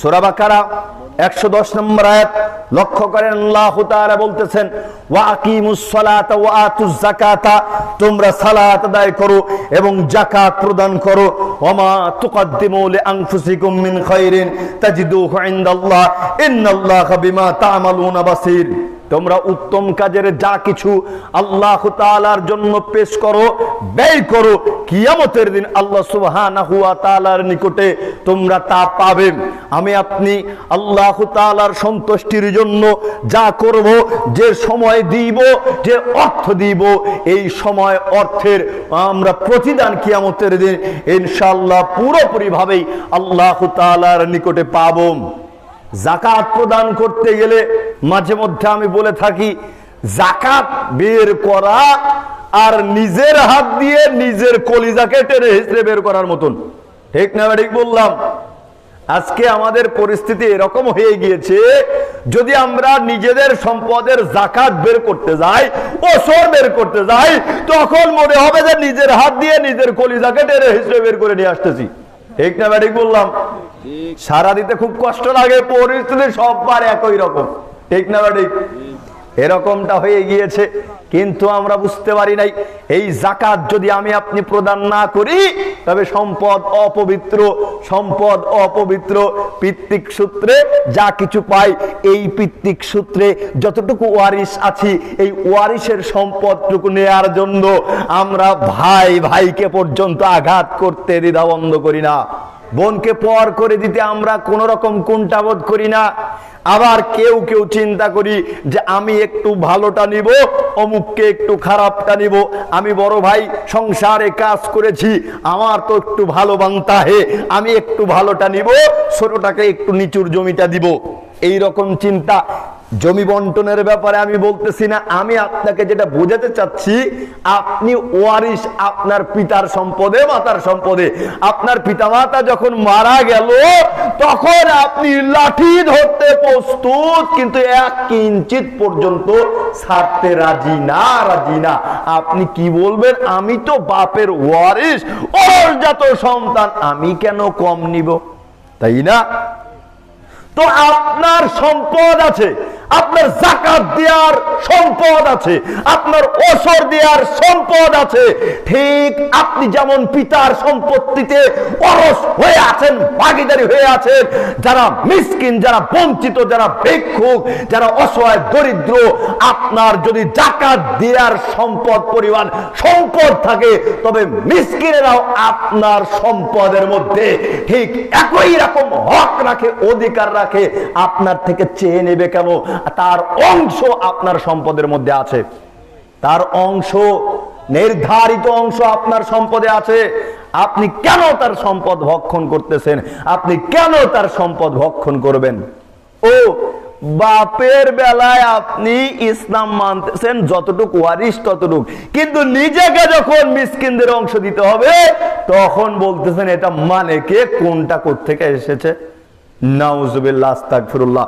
সোরাবাকারা একশো দশ নম্বর আয়াত লক্ষ্য করেন, আল্লাহ তারা বলতেছেন ওয়াকি মুসলাত সালাতা ওয়া আতুজ যাকাতা তোমরা সালাত আদায় করো এবং জাকাত প্রদান করো। ওমা তুকাদ্দিমুল লিআনফুসিকুম মিন খাইরিন তাজিদুহু ইনদাল্লাহ ইন্নাল্লাহ বিমা তা'মালুনা বাসীর তোমরা উত্তম কাজের যা কিছু আল্লাহ তাআলার জন্য পেশ করো, ব্যয় করো, কিয়ামতের দিন আল্লাহ তাআলার নিকটে তোমরা তা পাবে। আমি আপনি আল্লাহ তাআলার সন্তুষ্টির জন্য যা করব, যে সময় দিব, যে অর্থ দিব, এই সময় অর্থের আমরা প্রতিদান কিয়ামতের দিন ইনশাআল্লাহ পুরোপুরি ভাবেই আল্লাহ তাআলার নিকটে পাবো। জাকাত প্রদান করতে গেলে মাঝে মধ্যে আমি বলে থাকি জাকাত বের করা আর নিজের হাত দিয়ে নিজের কলিজাকে টেনে হিসড়ে বের করার মতন। ঠিক না ঠিক বললাম? আজকে আমাদের পরিস্থিতি এরকম হয়ে গিয়েছে যদি আমরা নিজেদের সম্পদের জাকাত বের করতে যাই ওসর বের করতে যাই তখন মনে হবে যে নিজের হাত দিয়ে নিজের কলিজাকে টেনে হিসেবে বের করে নিয়ে আসতেছি। ঠিক না ঠিক বললাম? সারা দিতে খুব কষ্ট লাগে পরিস্থিতি সববার একই রকম। ঠিক না ঠিক এরকমটা হয়ে গিয়েছে, কিন্তু আমরা বুঝতে পারি নাই, এই জাকাত যদি আমি আপনি প্রদান না করি, তবে সম্পদ অপবিত্র সম্পদ অপবিত্র, পিতৃক সূত্রে যা কিছু পাই, এই পিতৃক সূত্রে যতটুকু ওয়ারিশ আছি, এই ওয়ারিশের সম্পদটুকু নেয়ার জন্য আমরা ভাই ভাইকে পর্যন্ত আঘাত করতে দ্বিধা বন্ধ করি না। বোনকে পর করে দিতে আমরা কোন রকম কুণ্ঠাবোধ করি না। আবার কেউ কেউ চিন্তা করি যে আমি একটু ভালোটা নিব, অমুককে একটু খারাপটা নিব। আমি বড় ভাই, সংসারে কাজ করেছি, আমার তো একটু ভালো বাংতা হে, আমি একটু ভালোটা নিব, ছোটটাকে একটু নিচুর জমিটা দিব। এই রকম চিন্তা জমি বন্টনের ব্যাপারে আমি বলতেছি না, আমি আপনাকে যেটা বোঝাতে চাচ্ছি, আপনি ওয়ারিস আপনার পিতার সম্পদে, মাতার সম্পদে। আপনার পিতামাতা যখন মারা গেল, তখন আপনি লাঠি ধরতে প্রস্তুত, কিন্তু এক কিঞ্চিত পর্যন্ত ছাড়তে রাজি না রাজি না। আপনি কি বলবেন? আমি তো বাপের ওয়ারিস যত সন্তান, আমি কেন কম নিব? তাই না? তো আপনার সম্পদ আছে আপনার জাকাত দেওয়ার সম্পদ আছে, আপনার ওসর দেওয়ার সম্পদ আছে। ঠিক আপনি যেমন পিতার সম্পত্তিতে অরস হয়ে আছেন, ভাগিদারি হয়ে আছেন, যারা মিসকিন, যারা বঞ্চিত, যারা ভিক্ষুক, যারা অসহায়, দরিদ্র, আপনার যদি জাকাত দেওয়ার সম্পদ পরিমাণ সম্পদ থাকে, তবে মিসকিনেরাও আপনার সম্পদের মধ্যে ঠিক একই রকম হক রাখে, অধিকার রাখে। আপনার থেকে চেয়ে নেবে কেন? তার অংশ আপনার সম্পদের মধ্যে আছে। তার অংশ, নির্ধারিত অংশ আপনার সম্পদে আছে। আপনি কেন তার সম্পদ ভক্ষণ করতেছেন? আপনি কেন তার সম্পদ ভক্ষণ করবেন? ও, বাপের বেলায় আপনি ইসলাম মানতেছেন যতটুকু ওয়ারিস ততটুক। কিন্তু নিজেকে যখন মিসকিনদের অংশ দিতে হবে, তখন বলতেছেন, এটা মানে কে? কোনটা কোথেকে এসেছে? নাউজুবিল্লাহ, আস্তাগফিরুল্লাহ।